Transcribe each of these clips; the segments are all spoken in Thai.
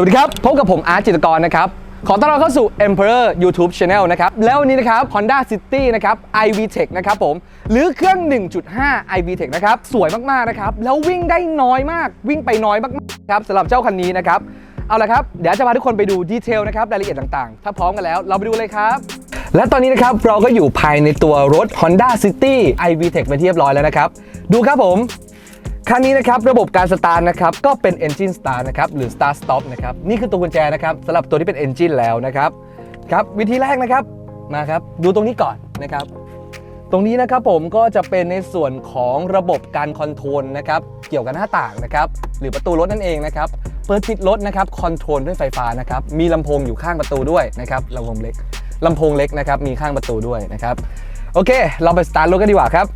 สวัสดีครับ พบกับผมอาร์ตจิตกรนะครับ ขอต้อนรับเข้าสู่ Emperor YouTube Channel นะครับ แล้ววันนี้นะครับ Honda City นะครับ iVTEC นะครับผม หรือเครื่อง 1.5 iVTEC นะครับ สวยมาก ๆ นะครับ แล้ววิ่งได้น้อยมาก วิ่งไปน้อยมากๆครับสำหรับเจ้าคันนี้นะครับ เอาละครับ เดี๋ยวจะพาทุกคนไปดูดีเทลนะครับ รายละเอียดต่างๆ ถ้าพร้อมกันแล้ว เราไปดูเลยครับและตอนนี้นะครับเราก็อยู่ภายในตัวรถ Honda City iVTEC เป็นที่เรียบร้อยแล้วนะครับ ดูครับผม คันนี้นะครับระบบการสตาร์ทนะครับก็เป็น Engine Start นะครับหรือ Start Stop นะครับนี่คือตัวกุญแจนะครับสำหรับตัวที่เป็น Engine แล้วนะครับครับวิธีแรกนะครับมาครับดูตรงนี้ก่อนนะครับตรงนี้นะครับผมก็จะเป็นในส่วนของระบบการคอนโทรลนะครับเกี่ยวกับหน้าต่างนะครับหรือประตูรถนั่นเองนะครับเปิดปิดรถนะครับคอนโทรลด้วยไฟฟ้านะครับมีลำโพงอยู่ข้างประตูด้วยนะครับลำโพงเล็กลำโพงเล็กนะครับมีข้างประตูด้วยนะครับโอเค เราไปสตาร์ทรถกันดีกว่าครับ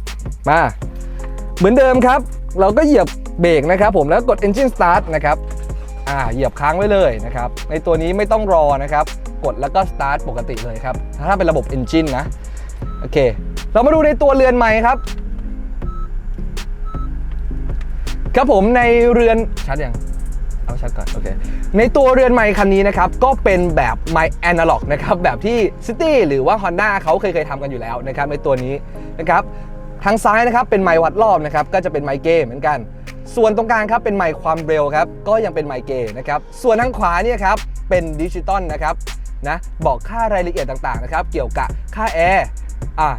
มาเหมือนเดิมครับ เราก็เหยียบเบรกนะครับผมแล้วกด engine start นะครับอ่าเหยียบค้างไว้เลยนะครับในตัวนี้ไม่ต้องรอนะครับกดแล้วก็ start ปกติเลยครับถ้าเป็นระบบ engine นะโอเค เรามาดูในตัวเรือนใหม่ครับ ครับผมในเรือนชัดยังเอาชัดก่อนโอเคในตัวเรือนใหม่คันนี้นะครับ ก็เป็นแบบไม Analog นะครับ แบบที่ City หรือว่า Honda เขาเคยเคยทำกันอยู่แล้วนะครับ ในตัวนี้นะครับ ทางซ้ายนะครับเป็นไมค์วัดรอบนะครับก็จะเป็นไมค์เกมเหมือนกัน ส่วนตรงกลางครับเป็นไมค์ความเร็วครับก็ยังเป็นไมค์เกมนะครับส่วนทางขวาเนี่ยครับเป็นดิจิตอลนะครับนะบอกค่ารายละเอียดต่างๆนะครับเกี่ยวกับค่าแอร์อะ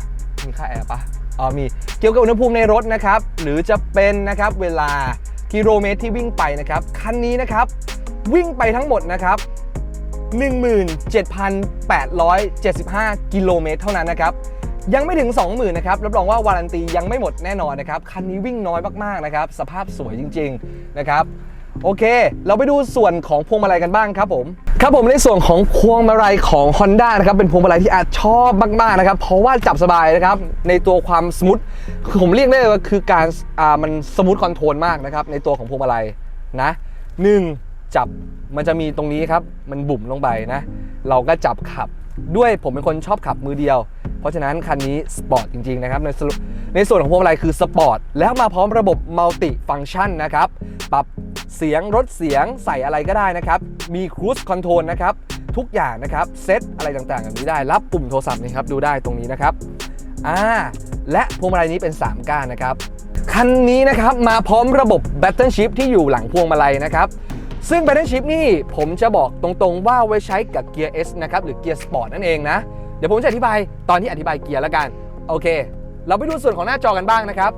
มีค่าแอร์ปะอ๋อมีเกี่ยวกับอุณหภูมิในรถนะครับหรือจะเป็นนะครับเวลากิโลเมตรที่วิ่งไปนะครับคันนี้นะครับวิ่งไปทั้งหมดนะครับ17,875 กิโลเมตรเท่านั้นนะครับ ยังไม่ถึง 20,000นะครับรับรองว่า วารันตียังไม่หมดแน่นอนนะครับคันนี้วิ่งน้อยมากๆนะครับสภาพสวยจริง ๆ นะครับโอเค เราไปดูส่วนของพวงมาลัยกันบ้างครับผม ครับผมในส่วนของพวงมาลัยของ Honda นะครับ เป็นพวงมาลัยที่อาจชอบมากๆนะครับ เพราะว่าจับสบายนะครับ ในตัวความสมูทคือผมเรียกได้ว่าคือการอ่ามันสมูทคอนโทรลมากนะครับ ในตัวของพวงมาลัยนะหนึ่งจับมันจะมีตรงนี้ครับ มันบุ่มลงไปนะ เราก็จับขับ ด้วยผมเป็นคนชอบขับมือเดียว เพราะฉะนั้นคันนี้สปอร์ตจริง ๆ นะครับ ในสรุปในส่วนของพวงมาลัยคือสปอร์ตแล้วมาพร้อมระบบมัลติฟังชันนะครับ ปรับเสียงลดเสียงใส่อะไรก็ได้นะครับ มีครู i คอนโทรลนะครับ ทุกอย่างนะครับ เซตอะไรต่างๆแบบนี้ได้ รับปุ่มโทรศัพท์นี่ครับ ดูได้ตรงนี้นะครับอ่าและพวงมาลัยนี้เป็น 3 ก้านนะครับ คันนี้นะครับมาพร้อมระบบ Battle Shift ที่อยู่หลังพวงมาลัยนะครับ ซึ่ง Battle Shift นี่ผมจะบอกตรงๆว่าไว้ใช้กับเกียร์ S นะครับหรือเกียร์สปอร์ตนั่นเองนะ เดี๋ยวผมจะอธิบายตอนที่อธิบายเกียร์ล้วกัน โอเค เราไปดูส่วนของหน้าจอกันบ้างนะครับ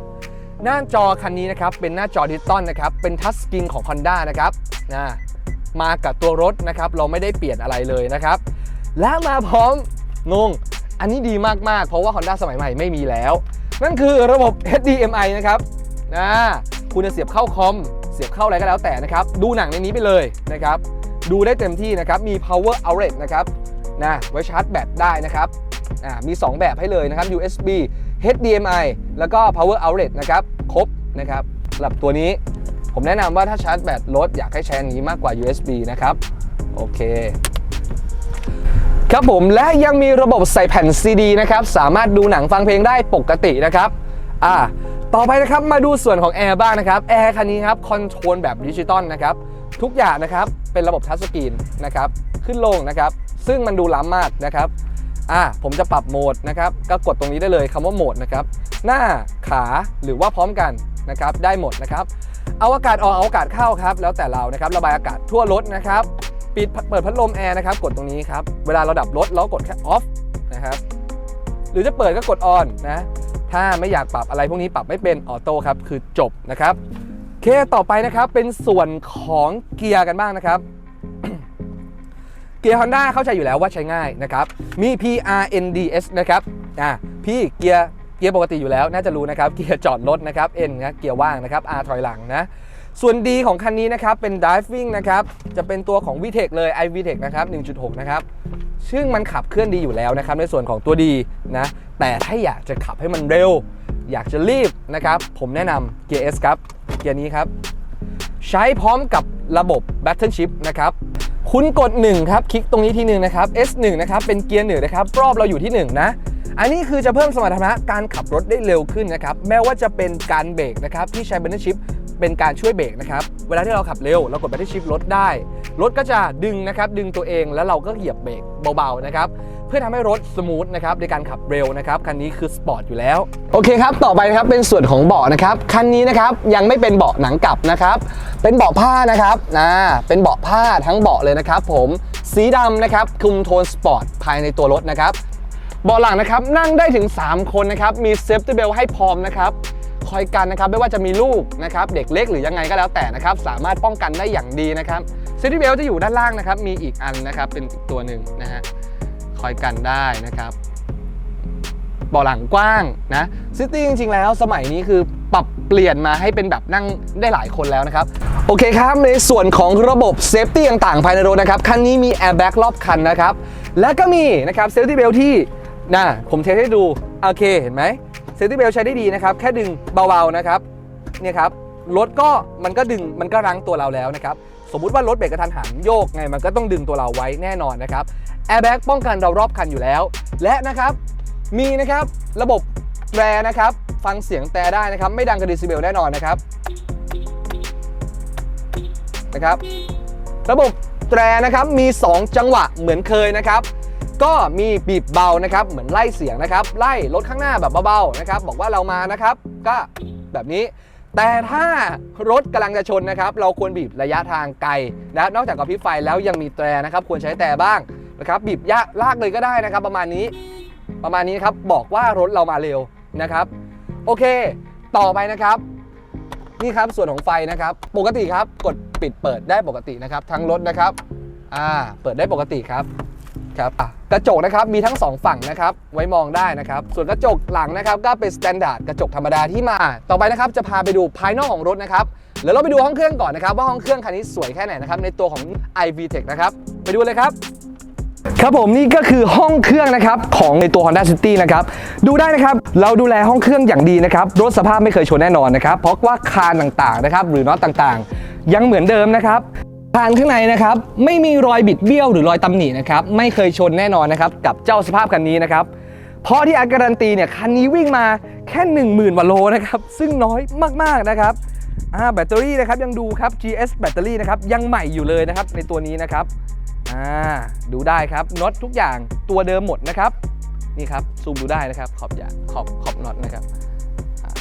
หน้าจอคันนี้นะครับเป็นหน้าจอดิจิตอลนะครับเป็นทัชสกรีนของ Honda นะครับนะมากับตัวรถนะครับเราไม่ได้เปลี่ยนอะไรเลยนะครับและมาพร้อมงง อันนี้ดีมากๆ เพราะว่า Honda สมัยใหม่ไม่มีแล้ว นั่นคือระบบ HDMI นะครับนะคุณจะเสียบเข้าคอม เสียบเข้าอะไรก็แล้วแต่นะครับ ดูหนังในนี้ไปเลยนะครับ ดูได้เต็มที่นะครับ มี power outlet นะครับนะไว้ชาร์จแบตได้นะครับมี 2 แบบให้เลยนะครับ USB HDMI แล้วก็ power outlet นะครับ ครบนะครับสำหรับตัวนี้ผมแนะนำว่าถ้าชาร์จแบตรถอยากให้ใช้อันนี้มากกว่า USB นะครับ โอเคครับผมและยังมีระบบใส่แผ่น CD นะครับ สามารถดูหนังฟังเพลงได้ปกตินะครับ อ่า ต่อไปนะครับมาดูส่วนของแอร์บ้างนะครับแอร์คันนี้ครับคอนโทรลแบบดิจิตอลนะครับทุกอย่างนะครับเป็นระบบทัชสกรีนนะครับขึ้นลงนะครับซึ่งมันดูล้ำมากนะครับอ่าผมจะปรับโหมดนะครับก็กดตรงนี้ได้เลยคำว่าโหมดนะครับหน้าขาหรือว่าพร้อมกันนะครับได้หมดนะครับเอาอากาศออกเอาอากาศเข้าครับแล้วแต่เรานะครับระบายอากาศทั่วรถนะครับปิดเปิดพัดลมแอร์นะครับกดตรงนี้ครับเวลาเราดับรถเรากดแค่ออฟนะครับหรือจะเปิดก็กดออนนะ ถ้าไม่อยากปรับอะไรพวกนี้ปรับไม่เป็นออโต้ครับคือจบนะครับเคต่อไปนะครับเป็นส่วนของเกียร์กันบ้างนะครับเกียร์ Honda เข้าใจอยู่แล้วว่าใช้ง่ายนะครับมี PRNDS นะครับอ่า P เกียร์เกียร์ปกติอยู่แล้วน่าจะรู้นะครับเกียร์จอดรถนะครับ N นะเกียร์ว่างนะครับ R ถอยหลังนะส่วน D ของคันนี้นะครับเป็น Driving นะครับจะเป็นตัวของ VTEC เลย iVTEC นะครับ1.6 นะครับ ซึ่งมันขับเคลื่อนดีอยู่แล้วนะครับในส่วนของตัวดีนะแต่ถ้าอยากจะขับให้มันเร็ว อยากจะรีบนะครับ ผมแนะนำเกียร์ S ครับเกียร์นี้ครับ ใช้พร้อมกับระบบ Battle Shift นะครับคุณกด 1 ครับ คลิกตรงนี้ทีหนึ่งนะครับ S1 นะครับ เป็นเกียร์หนึ่งนะครับ รอบเราอยู่ที่ 1 นะ อันนี้คือจะเพิ่มสมรรถนะการขับรถได้เร็วขึ้นนะครับ แม้ว่าจะเป็นการเบรกนะครับ ที่ใช้ Battleship เป็นการช่วยเบรกนะครับ เวลาที่เราขับเร็ว เรากด Battle Shift ลดได้ รถก็จะดึงนะครับดึงตัวเองแล้วเราก็เหยียบเบรกเบาๆนะครับเพื่อทำให้รถสมูทนะครับในการขับเร็วนะครับคันนี้คือสปอร์ตอยู่แล้ว โอเคครับ ต่อไปนะครับเป็นส่วนของเบาะนะครับคันนี้นะครับยังไม่เป็นเบาะหนังกลับนะครับเป็นเบาะผ้านะครับนะเป็นเบาะผ้าทั้งเบาะเลยนะครับผมสีดำนะครับคุมโทนสปอร์ตภายในตัวรถนะครับเบาะหลังนะครับนั่งได้ถึง 3 คนนะครับมีเซฟตี้เบลให้พร้อมนะครับคอยกันนะครับไม่ว่าจะมีลูกนะครับเด็กเล็กหรือยังไงก็แล้วแต่นะครับสามารถป้องกันได้อย่างดีนะครับ ซฟตี้เบลจะอยู่ด้านล่างนะครับ มีอีกอันนะครับ เป็นอีกตัวหนึ่งนะฮะ คอยกันได้นะครับเบาะหลังกว้างนะซิตี้จริงๆแล้วสมัยนี้คือปรับเปลี่ยนมาให้เป็นแบบนั่งได้หลายคนแล้วนะครับ โอเคครับในส่วนของระบบเซฟตี้ต่างๆภายในรถนะครับ คันนี้มีแอร์แบ็กรอบคันนะครับ และก็มีนะครับเซฟตี้เบลที่น่ะผมเทสให้ดู โอเคเห็นไหมเซฟตี้เบลใช้ได้ดีนะครับ แค่ดึงเบาๆนะครับเนี่ยครับรถก็มันก็ดึงมันก็รั้งตัวเราแล้วนะครับ สมมุติว่ารถเบรกกระทันหันโยกไงมันก็ต้องดึงตัวเราไว้แน่นอนนะครับแอร์แบ็กป้องกันเรารอบคันอยู่แล้ว และนะครับมีนะครับระบบแตรนะครับ ฟังเสียงแตรได้นะครับ ไม่ดังกระดิซิเบลแน่นอนนะครับนะครับ ระบบแตรนะครับมี 2 จังหวะเหมือนเคยนะครับ ก็มีบีบเบานะครับ เหมือนไล่เสียงนะครับ ไล่รถข้างหน้าแบบเบาๆนะครับ บอกว่าเรามานะครับ ก็แบบนี้ แต่ถ้ารถกำลังจะชนนะครับ เราควรบีบระยะทางไกลนะครับนอกจากกระพริบไฟแล้วยังมีแตรนะครับ ควรใช้แต่บ้างนะครับ บีบยะลากเลยก็ได้นะครับ ประมาณนี้ประมาณนี้ครับบอกว่ารถเรามาเร็วนะครับ โอเค ต่อไปนะครับ นี่ครับส่วนของไฟนะครับ ปกติครับกดปิดเปิดได้ปกตินะครับ ทั้งรถนะครับอ่าเปิดได้ปกติครับครับอะ ระจกนะครับมีทั้ง 2 ฝั่งนะครับไว้มองได้นะครับ ส่วนกระจกหลังนะครับก็เป็นสแตนดาร์ดกระจกธรรมดาที่มา ต่อไปนะครับจะพาไปดูภายนอกของรถนะครับแล้วเราไปดูห้องเครื่องก่อนนะครับว่าห้องเครื่องคันนี้สวยแค่ไหนนะครับในตัวของ iVTEC นะครับไปดูเลยครับครับผมนี่ก็คือห้องเครื่องนะครับของในตัว Honda City นะครับดูได้นะครับเราดูแลห้องเครื่องอย่างดีนะครับรถสภาพไม่เคยชนแน่นอนนะครับเพราะว่าคานต่างๆนะครับหรือน็อตต่างๆ ยังเหมือนเดิมนะครับ คานข้างในนะครับไม่มีรอยบิดเบี้ยวหรือรอยตำหนินะครับไม่เคยชนแน่นอนนะครับกับเจ้าสภาพคันนี้นะครับเพราะที่อาการันตีเนี่ยคันนี้วิ่งมาแค่ 10,000กว่าโลนะครับซึ่งน้อยมากๆนะครับอ่าแบตเตอรี่นะครับยังดูครับ GS แบตเตอรี่นะครับยังใหม่อยู่เลยนะครับในตัวนี้นะครับอ่าดูได้ครับน็อตทุกอย่างตัวเดิมหมดนะครับนี่ครับซูมดูได้นะครับขอบยางขอบขอบน็อตนะครับ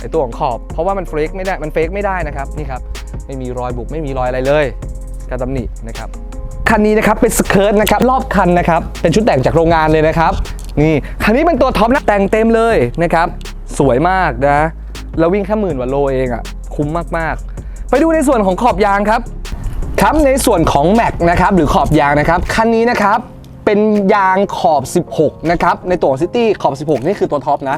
ไอตัวของขอบ เพราะว่ามันเฟกไม่ได้มันเฟกไม่ได้นะครับนี่ครับไม่มีรอยบุบไม่มีรอยอะไรเลย กรตำหนินะครับคันนี้นะครับเป็นสเคิร์ตนะครับรอบคันนะครับเป็นชุดแต่งจากโรงงานเลยนะครับนี่คันนี้เป็นตัวท็อปนะแต่งเต็มเลยนะครับสวยมากนะแล้ววิ่งแค่หมื่นกว่าโลเองอะคุ้มมากๆ ไปดูในส่วนของขอบยางครับครับในส่วนของแม็กนะครับหรือขอบยางนะครับคันนี้นะครับเป็นยางขอบ 16 นะครับในตัวซิตี้ขอบ 16 นี่คือตัวท็อปนะ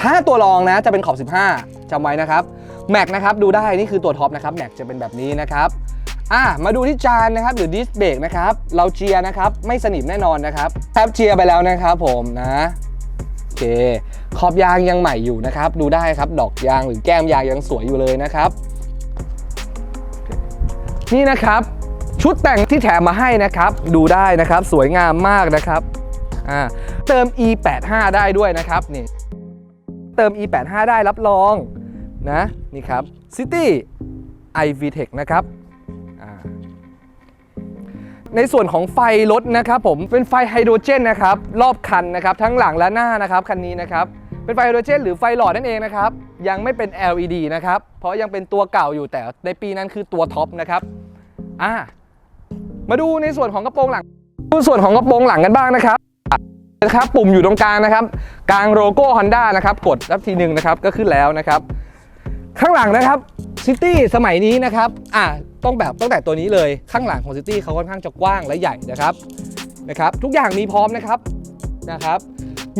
ถ้าตัวรองนะจะเป็นขอบ 15จำไว้นะครับแม็กนะครับดูได้นี่คือตัวท็อปนะครับแม็กจะเป็นแบบนี้นะครับ อะมาดูที่จานนะครับหรือดิสเบรกนะครับเราเจียร์นะครับไม่สนิมแน่นอนนะครับแทบเจียร์ไปแล้วนะครับผมนะโอเค ขอบยางยังใหม่อยู่นะครับ ดูได้ครับดอกยางหรือแก้มยางยังสวยอยู่เลยนะครับ นี่นะครับ ชุดแต่งที่แถมมาให้นะครับ ดูได้นะครับสวยงามมากนะครับอ่าเติม e85 ได้ด้วยนะครับนี่เติม e85 ได้รับรองนะนี่ครับ City iVTEC นะครับ ในส่วนของไฟรถนะครับผมเป็นไฟไฮโดรเจนนะครับรอบคันนะครับทั้งหลังและหน้านะครับคันนี้นะครับเป็นไฟไฮโดรเจนหรือไฟหลอดนั่นเองนะครับยังไม่เป็น LED นะครับเพราะยังเป็นตัวเก่าอยู่แต่ในปีนั้นคือตัวท็อปนะครับอ่ามาดูในส่วนของกระโปรงหลังดูส่วนของกระโปรงหลังกันบ้างนะครับนะครับปุ่มอยู่ตรงกลางนะครับกลางโลโก้ Honda นะครับกดรับทีหนึ่งนะครับก็ขึ้นแล้วนะครับ ข้างหลังนะครับ ซิตี้สมัยนี้นะครับอ่าต้องแบบตั้งแต่ตัวนี้เลยข้างหลังของซิตี้เขาค่อนข้างจะกว้างและใหญ่นะครับนะครับ ทุกอย่างมีพร้อมนะครับนะครับ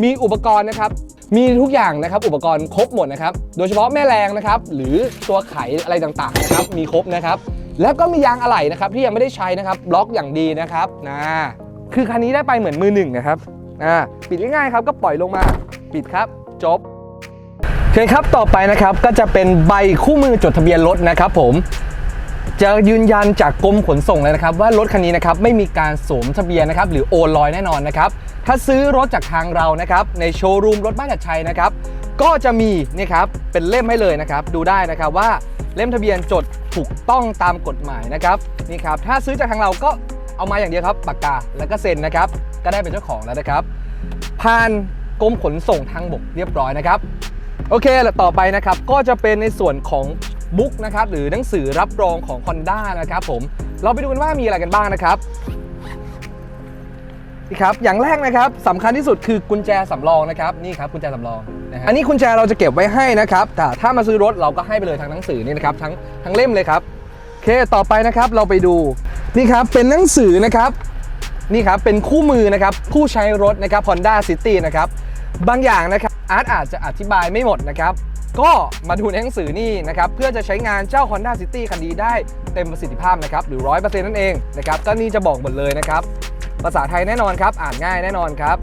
มีอุปกรณ์นะครับ มีทุกอย่างนะครับ อุปกรณ์ครบหมดนะครับ โดยเฉพาะแม่แรงนะครับ หรือตัวไขอะไรต่างๆนะครับ มีครบนะครับ แล้วก็มียางอะไหล่นะครับ ที่ยังไม่ได้ใช้นะครับบล็อกอย่างดีนะครับนะคือคันนี้ได้ไปเหมือนมือหนึ่งนะครับอ่าปิดง่ายๆครับก็ปล่อยลงมาปิดครับ จบ เคครับต่อไปนะครับก็จะเป็นใบคู่มือจดทะเบียนรถนะครับผมจะยืนยันจากกรมขนส่งเลยนะครับ ว่ารถคันนี้นะครับไม่มีการสวมทะเบียนนะครับหรือโอนลอยแน่นอนนะครับถ้าซื้อรถจากทางเรานะครับในโชว์รูมรถบ้านจัดชัยนะครับก็จะมีนี่ครับเป็นเล่มให้เลยนะครับ ดูได้นะครับว่าเล่มทะเบียนจดถูกต้องตามกฎหมายนะครับนี่ครับถ้าซื้อจากทางเราก็เอามาอย่างเดียวครับปากกาแล้วก็เซ็นนะครับ ก็ได้เป็นเจ้าของแล้วนะครับ ผ่านกรมขนส่งทางบกเรียบร้อยนะครับ โอเคแล้วต่อไปนะครับ ก็จะเป็นในส่วนของบุ๊กนะครับหรือหนังสือรับรองของ Honda นะครับผมเราไปดูกันว่ามีอะไรกันบ้างนะครับนี่ครับอย่างแรกนะครับสำคัญที่สุดคือกุญแจสำรองนะครับนี่ครับกุญแจสำรองนะฮะอันนี้กุญแจเราจะเก็บไว้ให้นะครับแต่ถ้ามาซื้อรถเราก็ให้ไปเลยทั้งหนังสือนี่นะครับทั้งทั้งเล่มเลยครับโอเคต่อไปนะครับเราไปดูนี่ครับเป็นหนังสือนะครับนี่ครับเป็นคู่มือนะครับผู้ใช้รถนะครับ Honda City นะครับ บางอย่างนะครับอาร์ตอาจจะอธิบายไม่หมดนะครับ ก็มาดูในหนังสือนี่นะครับเพื่อจะใช้งานเจ้า Honda City คันนี้ได้เต็มประสิทธิภาพนะครับหรือ 100%นั่นเองนะครับก็นี่จะบอกหมดเลยนะครับ ภาษาไทยแน่นอนครับ อ่านง่ายแน่นอนครับ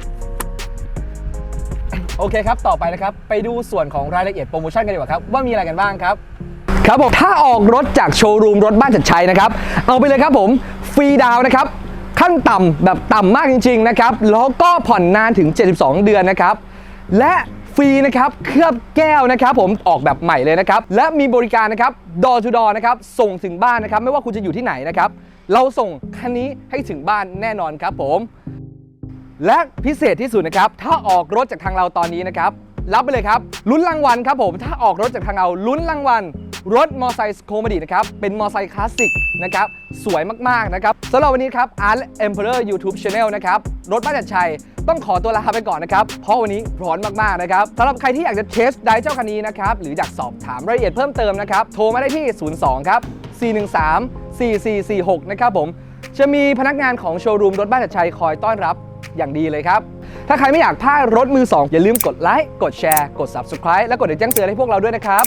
โอเคครับ ต่อไปนะครับ ไปดูส่วนของรายละเอียดโปรโมชั่นกันดีกว่าครับ ว่ามีอะไรกันบ้างครับ ครับผมถ้าออกรถจากโชว์รูมรถบ้านจัดชัยนะครับ เอาไปเลยครับผมฟรีดาวน์นะครับ ขั้นต่ำแบบต่ำมากจริง ๆ นะครับ แล้วก็ผ่อนนานถึง 72 เดือนนะครับ และฟรีนะครับ เคลือบแก้วนะครับ ผมออกแบบใหม่เลยนะครับ และมีบริการนะครับ door to door นะครับ ส่งถึงบ้านนะครับ ไม่ว่าคุณจะอยู่ที่ไหนนะครับ เราส่งคันนี้ให้ถึงบ้านแน่นอนครับผม และพิเศษที่สุดนะครับ ถ้าออกรถจากทางเราตอนนี้นะครับ รับไปเลยครับลุ้นรางวัลครับผม ถ้าออกรถจากทางเราลุ้นรางวัล รถมอไซค์โคมดีนะครับเป็นมอไซค์คลาสสิกนะครับสวยมากๆนะครับสำหรับวันนี้ครับ Art Emperor YouTube Channel นะครับรถบ้านจัดชัยต้องขอตัวลาไปก่อนนะครับ เพราะวันนี้ร้อนมากๆนะครับสำหรับใครที่อยากจะเทสได้เจ้าคันนี้นะครับหรืออยากสอบถามรายละเอียดเพิ่มเติมนะครับโทรมาได้ที่ 02 ครับ 413 4446 นะครับผม จะมีพนักงานของโชว์รูมรถบ้านจัดชัยคอยต้อนรับอย่างดีเลยครับ ถ้าใครไม่อยากพลาดรถมือ 2 อย่าลืมกดไลค์ กดแชร์ กด Subscribe และกดแจ้งเตือนให้พวกเราด้วยนะครับ